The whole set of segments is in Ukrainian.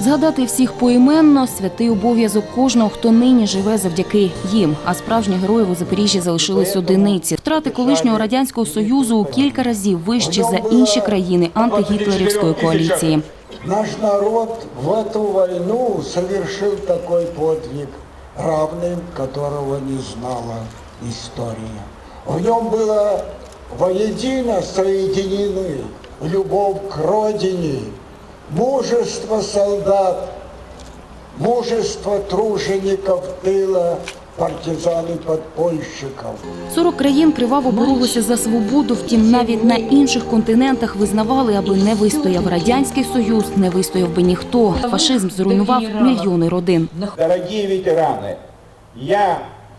Згадати всіх поіменно святий обов'язок кожного, хто нині живе завдяки їм. А справжніх героїв у Запоріжжі залишились одиниці. Втрати колишнього радянського союзу у кілька разів вищі за інші країни антигітлерівської коаліції. Наш народ в эту войну совершил такой подвиг, равным которого не знала история. В нем было воедино соединены любовь к родине, мужество солдат, мужество тружеников тыла, партизан и подпольщиков. 40 країн криваво боролися за свободу. Втім, навіть на інших континентах визнавали, аби не вистояв радянський союз, не вистояв би ніхто. Фашизм зруйнував мільйони родин. Дорогие ветераны, я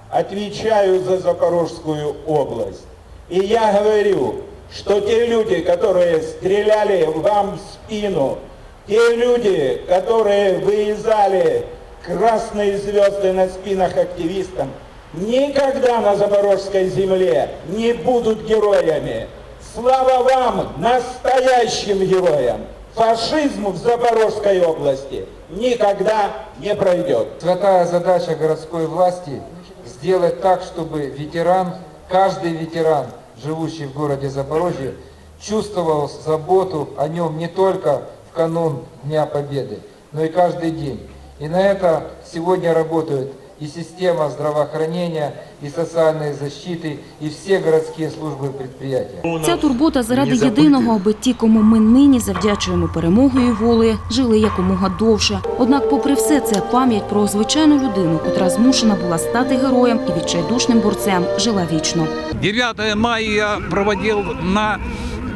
отвечаю за Запорожскую область. И я говорю, что те люди, которые стреляли вам в спину, Те люди, которые вырезали красные звезды на спинах активистам, никогда на Запорожской земле не будут героями. Слава вам, настоящим героям! Фашизм в Запорожской области никогда не пройдет. Святая задача городской власти сделать так, чтобы ветеран, каждый ветеран, живущий в городе Запорожье, чувствовал заботу о нем не только в канун Дня Победы, но и каждый день. И на это сегодня работают и система здравоохранения, и социальной защиты, и все городские службы и предприятия. Ця турбота заради єдиного, аби ті, кому ми нині завдячуємо перемогою і волею, жили якомога довше. Однак, попри все, це пам'ять про звичайну людину, котра змушена була стати героєм і відчайдушним борцем, жила вічно. 9 мая я проводил на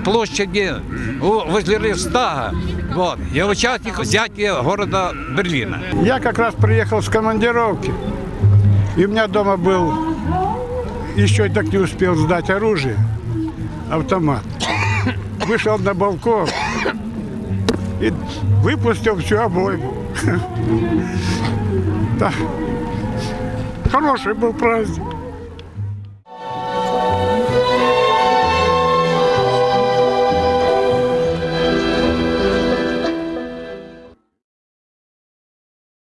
площади у- возле Рейхстага. Вот. Я участник взятия города Берлина. Я как раз приехал с командировки, и у меня дома был, еще так не успел сдать оружие, автомат. Вышел на балкон и выпустил всю обойму. Да. Хороший был праздник.